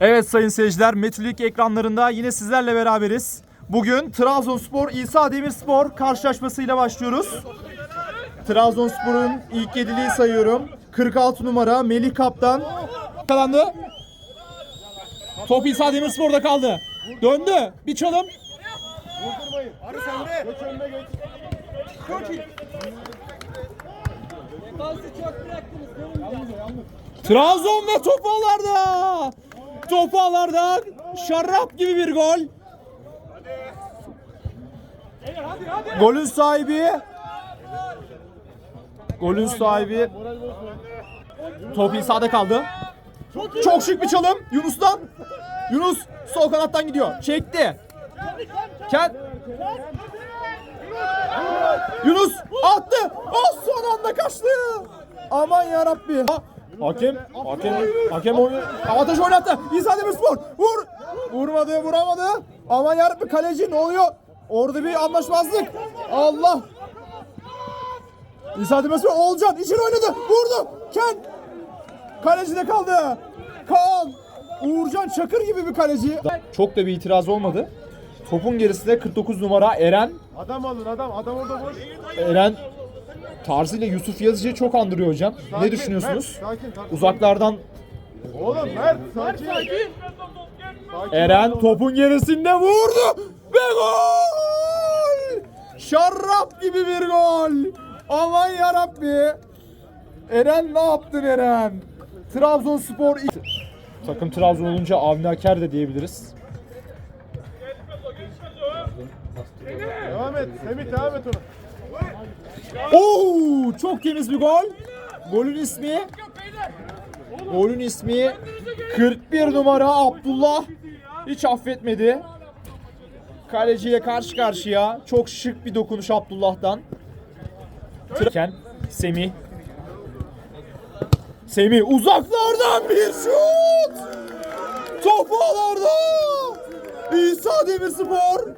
Evet sayın seyirciler, Metülik ekranlarında yine sizlerle beraberiz. Bugün Trabzonspor İsa Demirspor karşılaşmasıyla başlıyoruz. Trabzonspor'un ilk yediliği sayıyorum. 46 numara Melih Kaptan. Kalandı. Top İsa Demirspor'da kaldı. Döndü. Bir çalım. Trabzon ve top ağlarda. Top ağlarda. Şarap gibi bir gol. Golün sahibi. Golün sahibi. Top İsa'da kaldı. Çok şık bir çalım Yunus'tan. Yunus sol kanattan gidiyor. Çekti. Ken. Yunus attı. Oh son anda kaçtı. Aman ya Rabbi. Hakem, hakem, hakem oyunu avantaj oynattı. İsa Demirspor vur. Vurmadı, vuramadı. Aman ya Rabbi kaleci ne oluyor? Orada bir anlaşmazlık. Allah. İsa Demirspor Olcan içeri oynadı. Vurdu. Ken. Kalecide kaldı. Kaan. Uğurcan Çakır gibi bir kaleci. Çok da bir itiraz olmadı. Topun gerisinde 49 numara Eren. Adam alın adam. Adam orada boş. Eren tarzıyla Yusuf Yazıcı'yı çok andırıyor hocam. ne Sakin, düşünüyorsunuz? Mert, sakin, sakin. Uzaklardan Oğlum Mert sakin. Sakin. Eren topun gerisinde vurdu ve gol! Şarap gibi bir gol. Aman yarabbi. Eren ne yaptın Eren? Trabzonspor Takım Trabzon olunca Avni Aker de diyebiliriz. Devam et. Semih devam et onu. Oo, çok temiz bir gol. Golün ismi Golün ismi 41 numara Abdullah. Hiç affetmedi. Kaleciye karşı karşıya. Çok şık bir dokunuş Abdullah'tan. Ken Semih. Semih uzaklardan bir şut. Top ağlarda. İsa Demirspor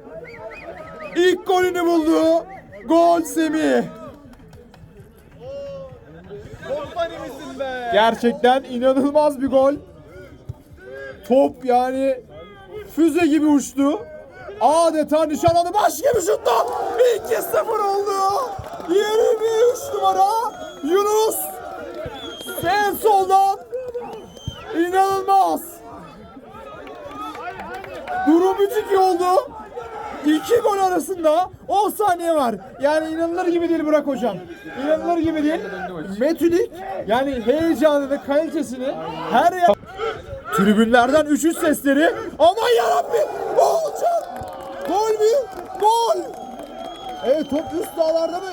ilk golünü buldu. Gol Semih. Gerçekten inanılmaz bir gol. Top yani füze gibi uçtu. Adeta nişanlandı. Başka bir şutla 2-0 oldu. 23 numara Yunus. Sen soldan. İnanılmaz. Durum 3-2 oldu. İki gol arasında 10 saniye var. Yani inanılır gibi değil Burak hocam. İnanılır gibi değil. Metülik yani heyecanını, kalitesini her yer... Tribünlerden 3-3 sesleri. Aman yarabbim! Oğulcan! Gol mü? Gol! Evet top üst dağlarda mı?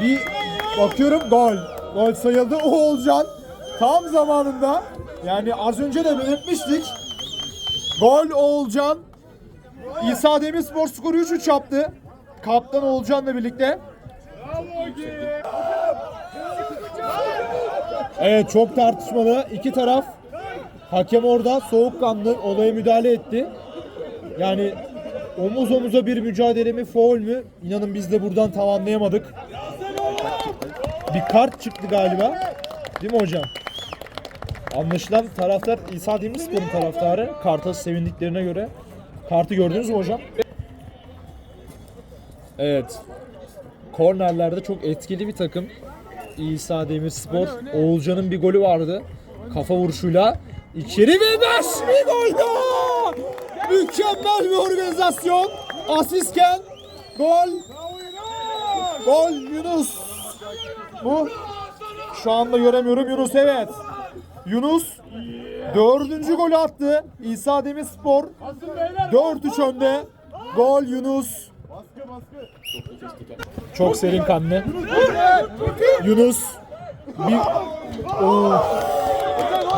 Bir bakıyorum gol. Gol sayıldı. Oğulcan tam zamanında. Yani az önce de belirtmiştik. Gol Oğulcan. İsa Demirspor skoru 3-3 yaptı. Kaptan Oğulcan'la birlikte. Evet çok tartışmalı. İki taraf hakem orada soğukkanlı olaya müdahale etti. Yani omuz omuza bir mücadele mi foul mü? İnanın biz de buradan tam anlayamadık. Bir kart çıktı galiba. Değil mi hocam? Anlaşılan taraftar İsa Demirspor'un taraftarı karta sevindiklerine göre. Kartı gördünüz mü hocam? Evet. Kornerlerde çok etkili bir takım. İsa Demirspor. Oğulcan'ın bir golü vardı. Kafa vuruşuyla içeri ve bir gol! Mükemmel bir organizasyon. Asistken gol. Gol Yunus. Bu şu anda göremiyorum Yunus evet. Yunus dördüncü golü attı. İsa Demirspor 4-3 önde. Gol Yunus. Çok serin kanlı. Yunus bir Oo.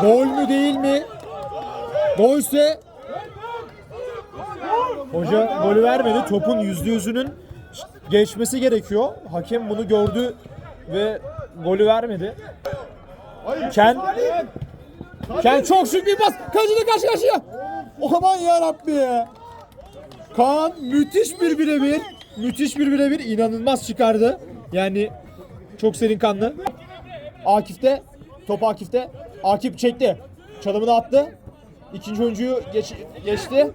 Gol mü değil mi? Golse Hoca golü vermedi. Topun yüzde yüzünün geçmesi gerekiyor. Hakem bunu gördü ve golü vermedi. Ken Ken çok şık bir pas. Kalecide karşı karşıya. Aman ya Rabbi. Kaan müthiş bir birebir. Müthiş bir birebir. inanılmaz çıkardı. Yani çok serin kanlı. Akif'te. Top Akif'te. Akif çekti. çalımını attı. İkinci oyuncuyu geç, geçti.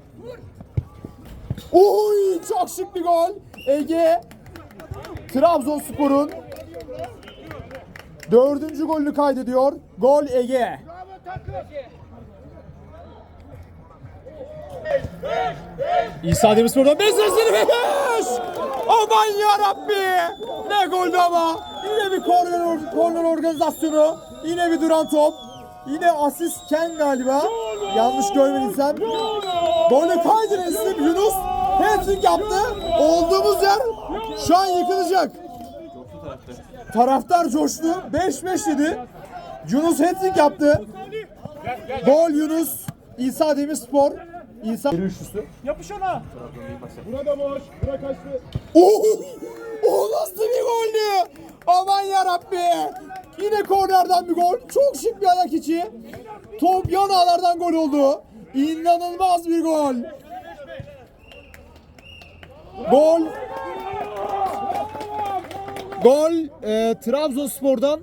Oy çok şık bir gol. Ege Trabzonspor'un dördüncü golünü kaydediyor. Gol Ege. İsa Demirspor'dan Beşiktaş'ın beş! Aman yarabbi! Ne goldü ama! Yine bir korner, korner organizasyonu. Yine bir duran top. Yine asist Ken galiba. Yanlış görmediysem. Golü kaydeden isim Yunus. Hat-trick yaptı. Olduğumuz yer şu an yıkılacak. Taraftar coştu. 5-5 dedi. Yunus hat-trick yaptı. Gol Yunus. İsa Demirspor. İsa üçlüsü. Burada boş. Bura kaçtı. Oh! Oh nasıl bir goldü? Aman yarabbi. Yine kornerden bir gol. Çok şık bir ayak içi. Top yan ağlardan gol oldu. İnanılmaz bir gol. Gol. Gol e, Trabzonspor'dan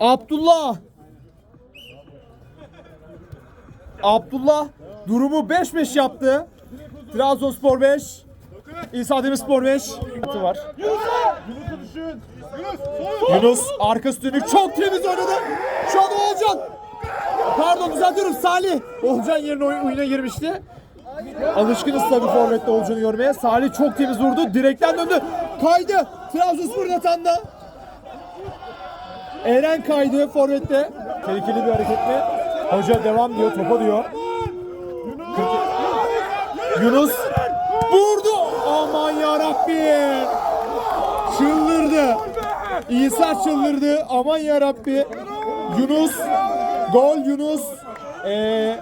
Abdullah. Abdullah durumu 5-5 yaptı. Trabzonspor 5. İsa Demirspor 5. var. Yunus'u düşün. Yunus. Arkası dönük çok temiz oynadı. Şu an Oğulcan. Pardon düzeltiyorum Salih. Oğulcan yerine oy- oyuna girmişti. Alışkınız tabii forvette Oğulcan'ı görmeye. Salih çok temiz vurdu. Direkten döndü. Kaydı. Trabzonspor'un atanda. Eren kaydı forvette. Tehlikeli bir hareketle. Hoca devam diyor. Topa diyor. Yunus vurdu. Aman yarabbi. Çıldırdı. İsa çıldırdı. Aman yarabbi. Yunus. Gol Yunus. Ee,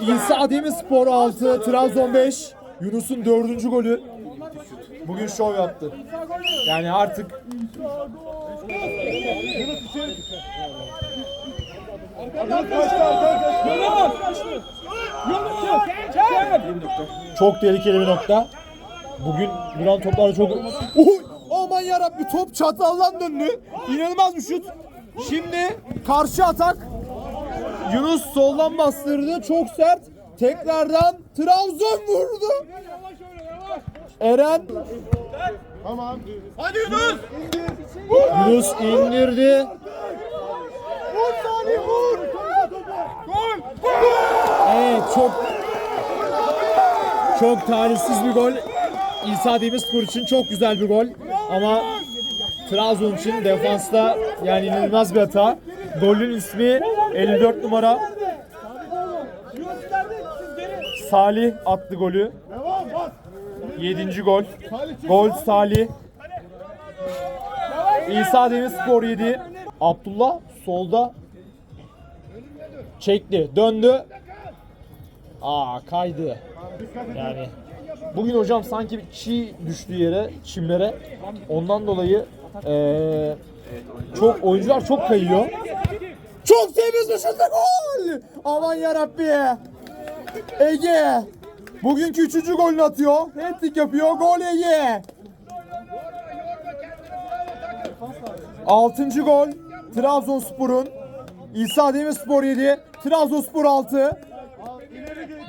İsa Demirspor 6. Trabzon 5. Yunus'un dördüncü golü. Bugün şov yaptı. Yani artık Yunus kaçtı. Arkadan kaçtı. Çok tehlikeli bir nokta. Bugün duran toplar çok... Oy! Aman yarabbi top çataldan döndü. İnanılmaz bir şut. Şimdi karşı atak. Yunus soldan bastırdı. Çok sert. Tekrardan Trabzon vurdu. Eren Tamam. Hadi Yunus. Yunus indirdi. Vur Salih vur. Gol. Evet çok çok talihsiz bir gol. İsa Demirspor için çok güzel bir gol. Ama Trabzon için defansta yani inanılmaz bir hata. Golün ismi 54 numara. Salih attı golü. 7. gol. Gol Salih. İsa Demirspor 7. Abdullah solda çekti. Döndü. Aa kaydı. Yani bugün hocam sanki çiğ düştü yere, çimlere. Ondan dolayı eee, çok oyuncular çok kayıyor. Çok temiz ve gol! Aman yarabbi. Ege. Bugünkü üçüncü golünü atıyor. Hat-trick yapıyor. Gol Ege. Altıncı gol Trabzonspor'un. İsa Demirspor 7, Trabzonspor 6.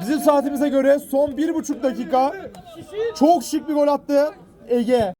Bizim saatimize göre son bir buçuk dakika çok şık bir gol attı Ege.